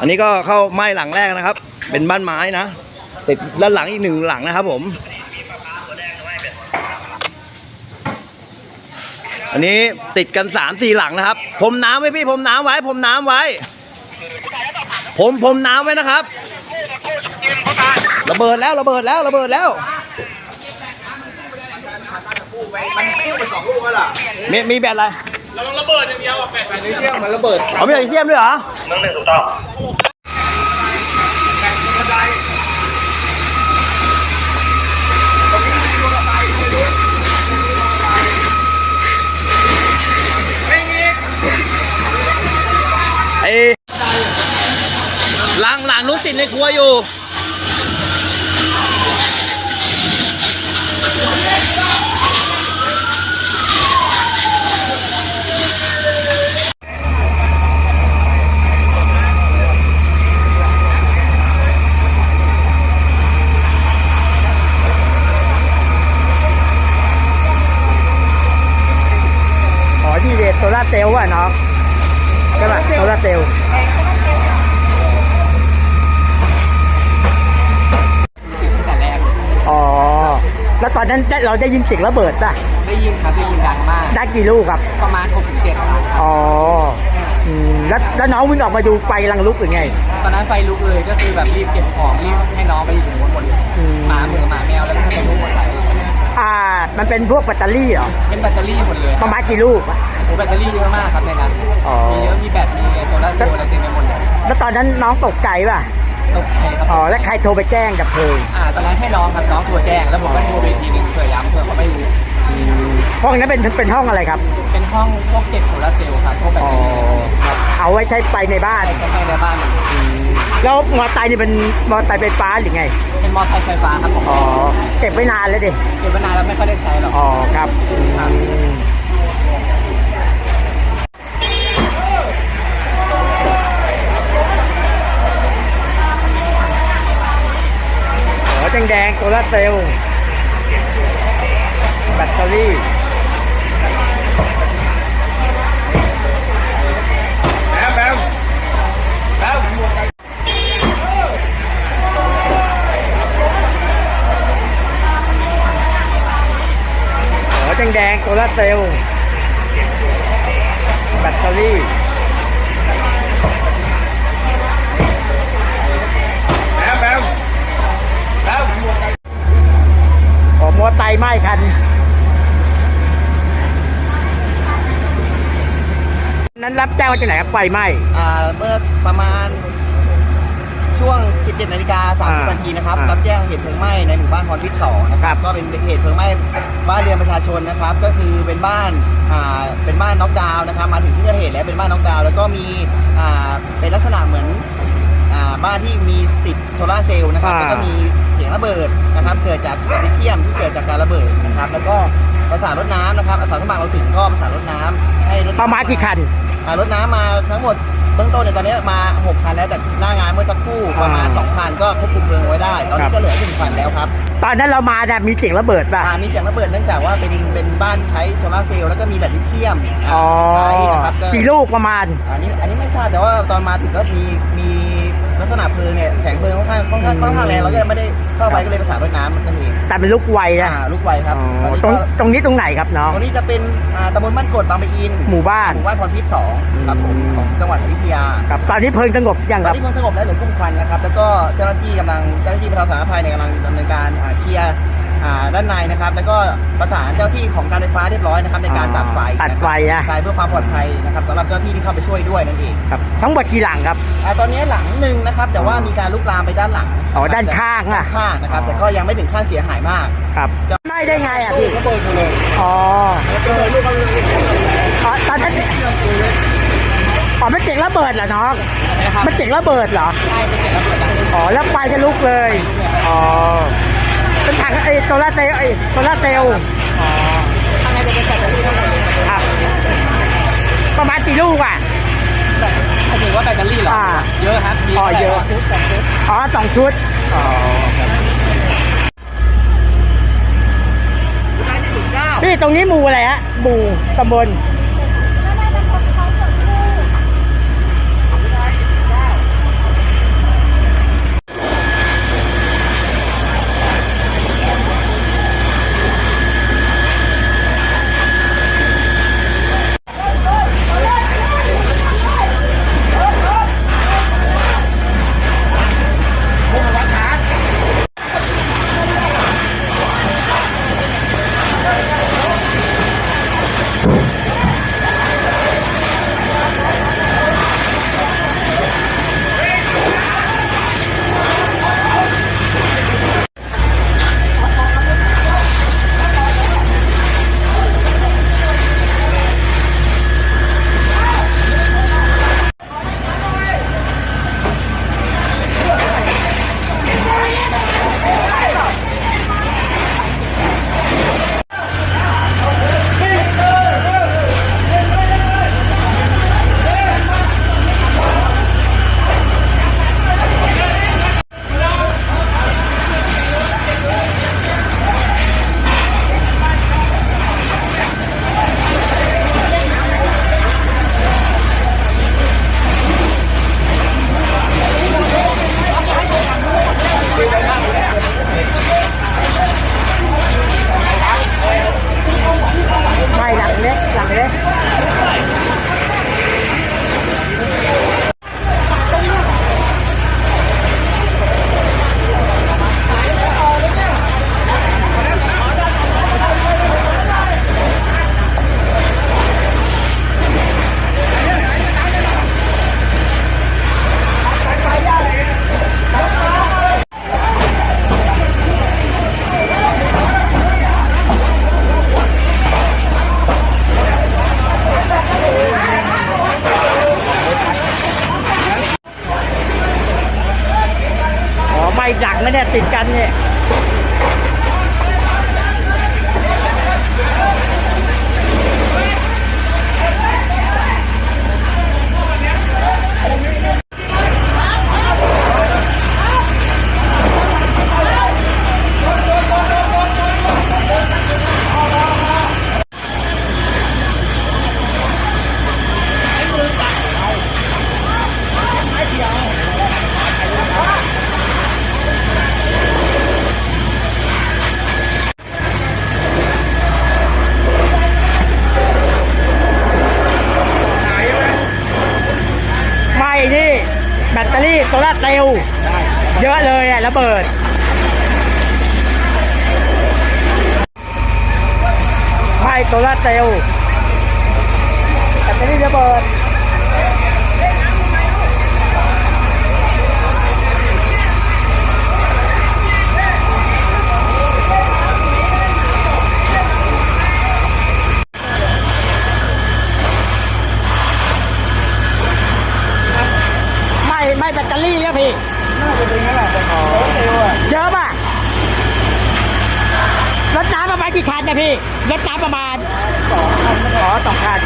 อันนี้ก็เข้าไหม้หลังแรกนะครับ เป็นบ้านไม้นะติดด้านหลังอีกหนึ่งหลังนะครับ ผม อันนี้ติดกันสามสี่หลังนะครับพรมน้ำไว้พี่พรมน้ำไว้พรมน้ำไว้ผมพรมน้ำไว้นะครับระเบิดแล้วระเบิดแล้วระเบิดแล้วมีมีแบบอะไร ราต้องระเบิดอย่างเดียวอะแปดแปดนิ้วเที่ยงมันระเบิดเอามีอะไรเทียมด้วยเหรอไอ้หลังหลังนุ๊กติดในครัวอยู่ อ๋อที่เดโซ ล่าร์เซลล์ว่ะน้องใช่ป่ะโซล่าร์เซลล์อ๋อ แล้วตอนนั้นได้เราได้ยินเสียงระเบิดป่ะ ได้ยินครับได้ยินดังมาก ได้กี่ลูกครับ ประมาณ6ถึง7ครั้งครับอ๋ออืมแล้วแล้วน้องวิ่งออกมาดูไฟกำลังลุกหรือไง ตอนนั้นไฟลุกเลยก็คือแบบรีบเก็บของรีบให้น้องไปอยู่บนหมดเลยอืมหมาเหมือหมาแมวแล้วก็ไปลุกหมดเลย อ่า มันเป็นพวกแบตเตอรี่เหรอ เป็นแบตเตอรี่หมดเลยประมาณกี่ลูกอะ โอ้แบตเตอรี่เยอะมากครับในนั้นอ๋อ มีเยอะมีแบตมีโซลาร์เซลล์อะไรเต็มไปหมดเลยแล้วตอนนั้นน้องตกใจป่ะ ตกใจครับอ๋อ แล้วใครโทรไปแจ้งดับเพลิงอ่าตอนนั้นให้น้องครับน้องโทรแจ้งแล้วผมก็โทรไปอีกทีหนึงเผื่อย้ำเผื่อเขาไม่รู้ห้องนั้นเป็นเป็นห้องอะไรครับ เป็นห้องพวกเก็บโซลาร์เซลล์ครับพวกแบตอ๋อ เตอรี่ครับเอาไว้ใช้ไฟในบ้าน ใช้ในบ้านมัน แล้วมอเตอร์ไซค์นี่เป็นมอเตอร์ไซค์ไฟฟ้าหรือไง เป็นมอเตอร์ไซค์ไฟฟ้าครับผมอ๋อเก็บไว้นานแล้วดิเก็บมานานแล้วไม่ค่อยได้ใช้หรอกอ๋อครับครับหัวแดงๆโซลาร์เซลล์แบตเตอรี่ แบมแบมแบม แดงๆโซลาร์เซลล์แบตเตอรี่แบมแบมแบมอ๋อมอเตอร์ไซค์ไหม้คัน นั้นรับแจ้งว่าที่ไหนครับไฟไหม้ อ่าเมื่อประมาณ ช่วง 17นาฬิกาอ่า30นาทีนะครับอ่ารัรับแจ้งเหตุเพลิงไหม้ในหมู่บ้านพรพิษสองนะคครัรับบ ก็เป็นเหตุเพลิงไหม้บ้านเรือนประชาชนนะครับ ก็คือเป็นบ้านอ่าเป็นบ้านน็อกดาวน์นะครับ มาถึงที่เกิดเหตุแล้วเป็นบ้านน็อกดาวน์แล้วก็มีอ่าเป็นลักษณะเหมือนอ่าบ้านที่มีติดโซลาร์เซลล์นะครับอ่าแล้วก็มีเสียงระเบิดนะครับ เกิดจากแบตเตอรี่ยมที่เกิดจากการระเบิดนะครับ แล้วก็ประสานรถน้ำนะครับอาสาสมัครเราถึงก็ประสานรถน้ำให้รถน้ำ ประมาณกี่คัน อ่ารถน้ำมาทั้งหมด เบื้องต้นเนี่ยตอนนี้มา6คันแล้วแต่หน้างานเมื่อสักครู่ประมาณอ่า2คันก็ควบคุมเพลิงไว้ได้ ตอนครันี้บก็เหลือหนึ่งคันแล้วครับตอนนั้นเรามาเนี่ยมีเสียงระเบิดป่ะอ่ามีเสียงระเบิดเนื่องจากว่าเป็นเป็นบ้านใช้โซลาร์เซลล์แล้วก็มีแบตลิเธียมอ๋อใช้นะครับก็กี่ลูกประมาณอันนี้อันนี้ไม่ทราบแต่ว่าตอนมาถึงก็มีมี ลักษณะเพลิงเนี่ยแสงเพลิงค่อนข้างค่อนข้างค่อนข้างแรงเราก็เลยไม่ได้เข้าไปก็เลยประสานรถน้ำนั่นเองแต่เป็นลูกไวนะอ่าลูกไฟครับอ๋อตอนนี้ตรงก็ตรงนี้ตรงไหนครับน้อง ตรงนี้จะเป็นอ่าตำบลบ้านกรดบางปะอินหมู่บ้าน หมู่บ้านพรพิษสองครับผมอืมของจังหวัดอยุธยา ครับตอนนี้เพลิงสงบยังตคอนรับ นี้เพลิงสงบแล้วเหลือกุ้งควันนะครับ แล้วก็เจ้าหน้าที่กำลังเจ้าหน้าที่บรรเทาสาธารณภัยเนี่ยกำลังดำเนินการอ่าเคลียร์อ่า ด้านในนะครับ แล้วก็ประสานเจ้าที่ของการไฟฟ้าเรียบร้อยนะครับในการตัดไฟตัดไฟนะใช่เพื่อความปลอดภัยนะครับสำหรับเจ้าหน้าที่ที่เข้าไปช่วยด้วยนั่นเองครับทั้งหมดกี่หลังครับอ่าตอนนี้หลังหนึ่งนะครับ แต่ว่ามีการลุกลามไปด้านหลังอ๋อด้านข้างอะด้านข้างนะครับ แต่ก็ยังไม่ถึงขั้นเสียหายมากครับไม่ได้ไงอะพี่ก็เปิดเลยอ๋อเปิดลูกเขาเลยอ๋อตอนนั้นอ๋อไม่เจ๋งระเบิดเหรอน้องนะครับมันเจ๋งระเบิดเหรอใช่เป็นเสียงระเบิดดังอ๋อแล้วไฟจะลุกเลยอ๋อ เป็นถังไอ้โซลาร์เซลล์ไอ้โซลาร์เซลล์อ๋อข้างในจะเป็นแบตเตอรี่เท่านั้นครับประมาณกี่ลูกอะหมายถึงว่าแบตเตอรี่เหรออ่า เยอะครับมีอ๋อเยอะ ชุดสองชุดอ๋อสองชุด อ๋อพี่ตรงนี้หมู่อะไรฮะหมู่ตำบล ไม่ได้ติดกันเนี่ย ไม่นี่แบตเตอ เร์เซลเยอะเลยอะระเบิดไม่โซลาเซลล์แบตเตอรี่ระเบิด ไม่ไม่แบตเตอรี่อะพี่ น่าจะเป็นงั้นแหละเยอะป่ะรถน้ำประมาณกี่คันนะพี่ รถน้ำประมาณสองคันอ๋อสองคัน